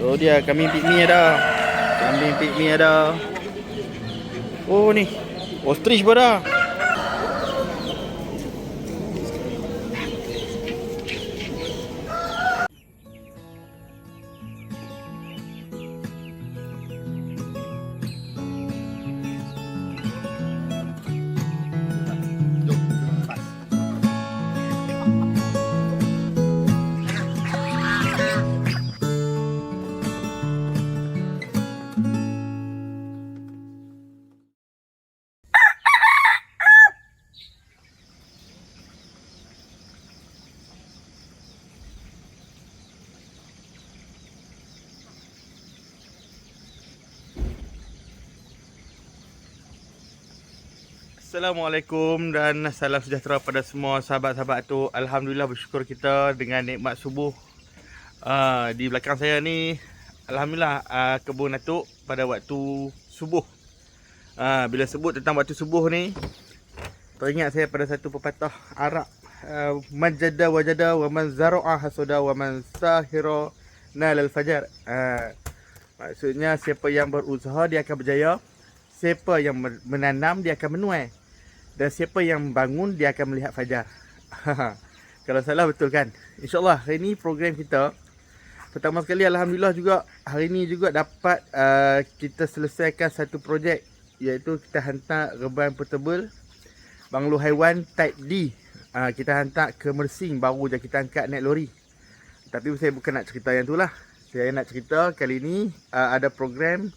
Tu dia kambing pig mi ada. Kambing pig mi ada. Oh ni. Ostrich pun ada. Assalamualaikum dan salam sejahtera pada semua sahabat-sahabat tu. Alhamdulillah bersyukur kita dengan nikmat subuh. Uh, di belakang saya ni alhamdulillah uh, kebun atuk pada waktu subuh. Uh, bila sebut tentang waktu subuh ni teringat saya pada satu pepatah Arab uh, man jadda wajada wa man zara'a hasuda wa man sahira nalal fajar. Uh, maksudnya siapa yang berusaha dia akan berjaya. Siapa yang menanam dia akan menuai dan siapa yang bangun dia akan melihat fajar. Kalau salah betul kan? InsyaAllah hari ni program kita pertama sekali Alhamdulillah juga hari ni juga dapat uh, kita selesaikan satu projek iaitu kita hantar reban portable banglo haiwan type D. Uh, kita hantar ke Mersing baru je kita angkat naik lori. Tapi saya bukan nak cerita yang tu lah. Saya nak cerita kali ni uh, ada program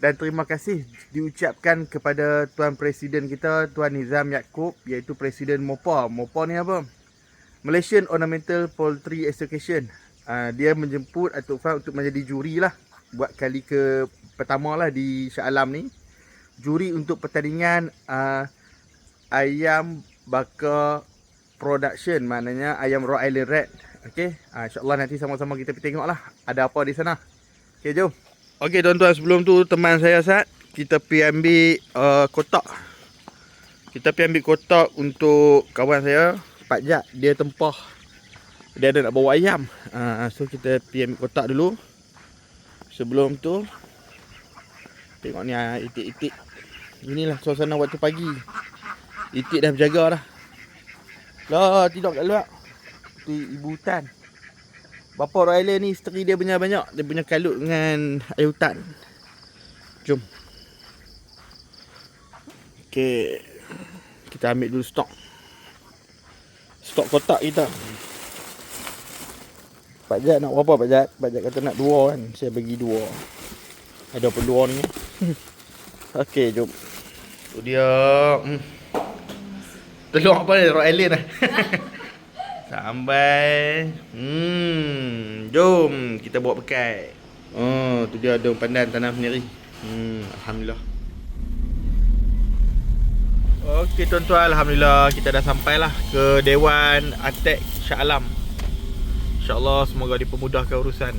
dan terima kasih diucapkan kepada Tuan Presiden kita Tuan Nizam Yaakob iaitu Presiden MOPA. MOPA ni apa? Malaysian Ornamental Poultry Association. Uh, dia menjemput Atuk Fah untuk menjadi juri lah buat kali ke pertama lah di Shah Alam ni. Juri untuk pertandingan uh, ayam bakar production maknanya ayam Royal Island Red. Okey, uh, insya-Allah nanti sama-sama kita pergi tengoklah ada apa di sana. Okey, jom. Okey tuan-tuan sebelum tu teman saya Sat kita pergi ambil uh, kotak. Kita pergi ambil kotak untuk kawan saya Pak Jat dia tempah dia ada nak bawa ayam. Uh, so kita pergi ambil kotak dulu. Sebelum tu tengok ni uh, itik-itik. Inilah suasana waktu pagi. Itik dah berjaga dah. Lah tidur kat luar. Tu ibu hutan. Bapa Royal ni isteri dia punya banyak. Dia punya kalut dengan air hutan. Jom. Okey. Kita ambil dulu stok. Stok kotak kita. Pak Jat nak berapa Pak Jat? Pak Jat kata nak dua kan. Saya bagi dua. Ada apa dua ni? Okey, jom. Tu dia. Hmm. Telur apa ni? Royal lah. Sampai. Hmm Jom Kita bawa pekai. Oh tu dia daun pandan tanam sendiri. Hmm Alhamdulillah. Okey tuan-tuan. Alhamdulillah Kita dah sampai lah Ke Dewan Atek Shah Alam. InsyaAllah Semoga dipermudahkan urusan.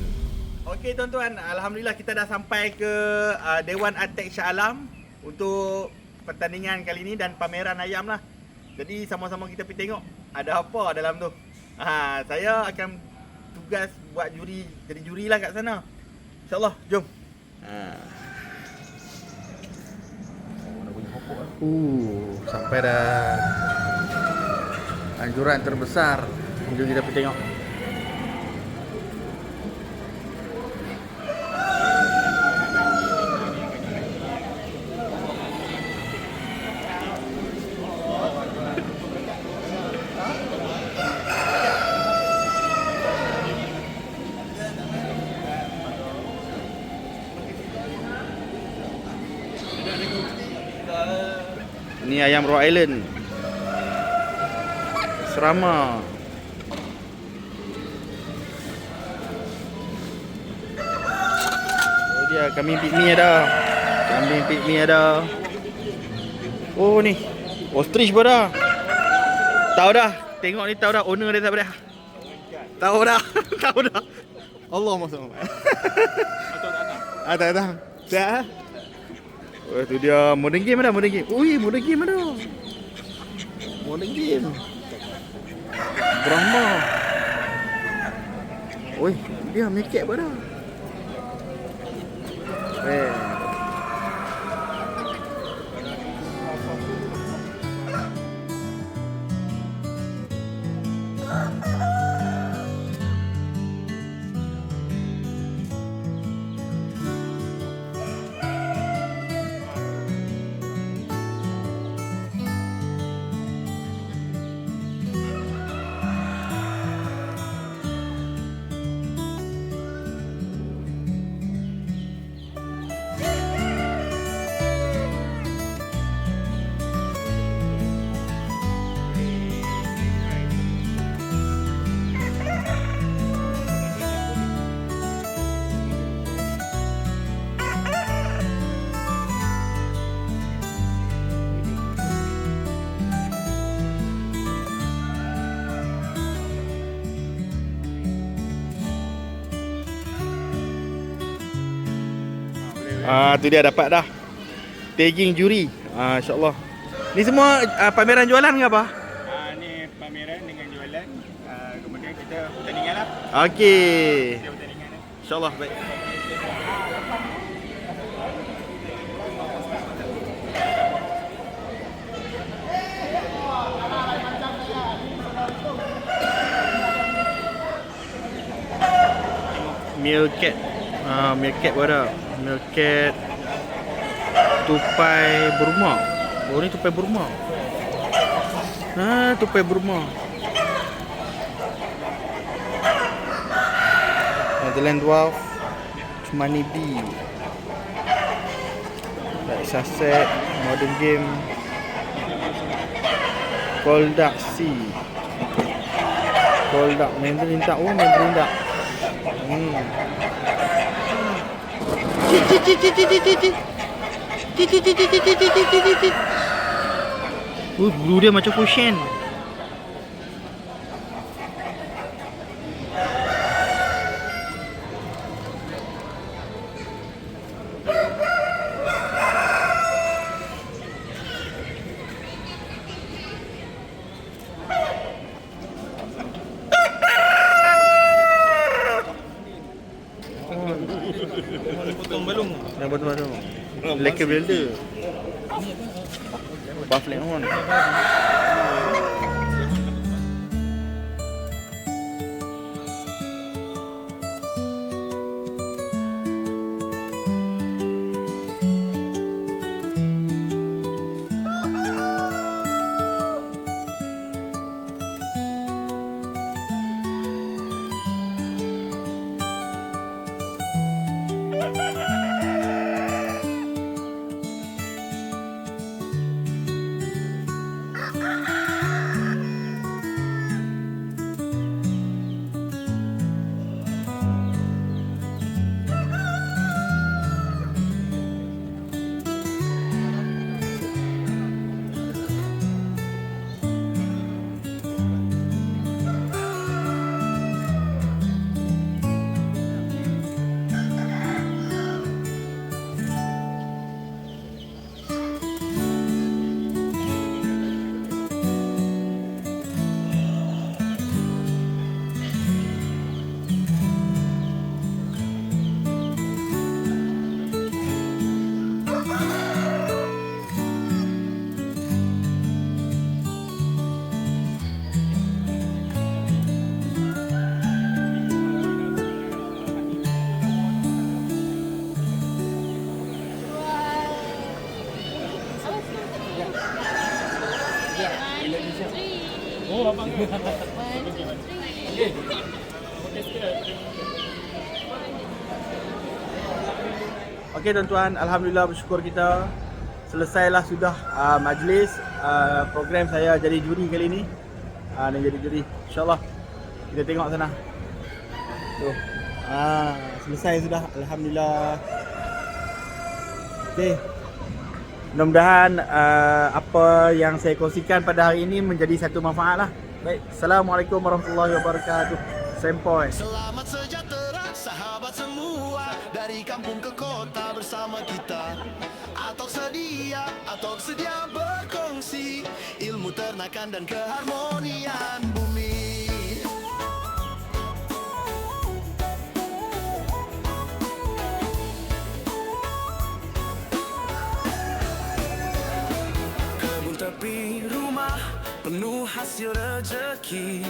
Okey tuan-tuan. Alhamdulillah kita dah sampai ke uh, Dewan Atek Shah Alam Untuk Pertandingan kali ni Dan pameran ayam lah jadi sama-sama kita pergi tengok ada apa dalam tu. Ha, saya akan tugas buat juri, jadi juri lah kat sana. InsyaAllah, jom. Ha. Uh, sampai dah anjuran terbesar. Jom kita pergi tengok. Ni ayam Rock Island. Serama. Oh dia kambing pig mi ada. Kambing pig mi ada. Oh ni. Ostrich pun ada. Tahu dah. Tengok ni tahu dah owner dia tak dah. Tahu dah. tahu dah. Allah masuk. Ah tak tak. Tak. Oh, itu dia modern game mana modern game? Ui, modern game mana? Modern game. Brahma. Oi, dia mekek up apa dah? Eh. Ah tu dia dapat dah. Tagging juri. Ah insya-Allah. Ni semua uh, pameran jualan ke apa? Ah ni pameran dengan jualan. Ah kemudian kita pertandingan lah. Okey. Kita pertandingan. lah. InsyaAllah baik. Meerkat. Ah, meerkat pun ada. Meerkat. Tupai Burma. Oh ni tupai Burma. Ah, tupai Burma. Netherland Dwarf Money B Like Sunset Modern Game Goldak C Goldak Mandarin tak Oh Mandarin tak Hmm Uh, guru dia macam kusen. Lekker wilde. Buffalo on. Okey tuan-tuan, alhamdulillah bersyukur kita selesailah sudah uh, majlis uh, program saya jadi juri kali ni. Uh, dan jadi juri. Insya-Allah kita tengok sana. Tu. Ah, selesai sudah alhamdulillah. Okey. Mudah-mudahan uh, apa yang saya kongsikan pada hari ini menjadi satu manfaat lah. Baik, Assalamualaikum warahmatullahi wabarakatuh. Sempoi. Selamat sejahtera sahabat semua Dari kampung ke kota bersama kita Atau sedia, atau sedia berkongsi Ilmu ternakan dan keharmonian hasil rezeki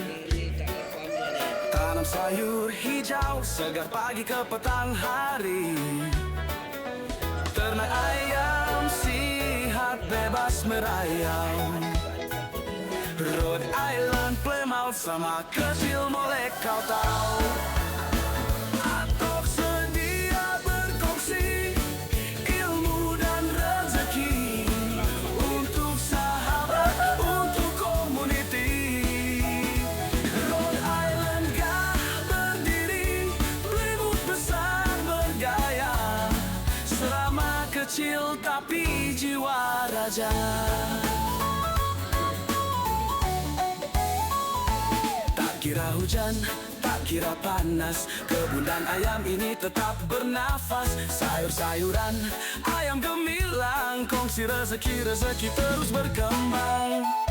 Tanam sayur hijau segar pagi ke petang hari. Ternak ayam sihat bebas merayau. Rhode Island Plymouth sama kecil boleh kau tahu raja Tak kira hujan, tak kira panas. Kebun dan ayam ini tetap bernafas. Sayur-sayuran, ayam gemilang. Kongsi rezeki-rezeki terus berkembang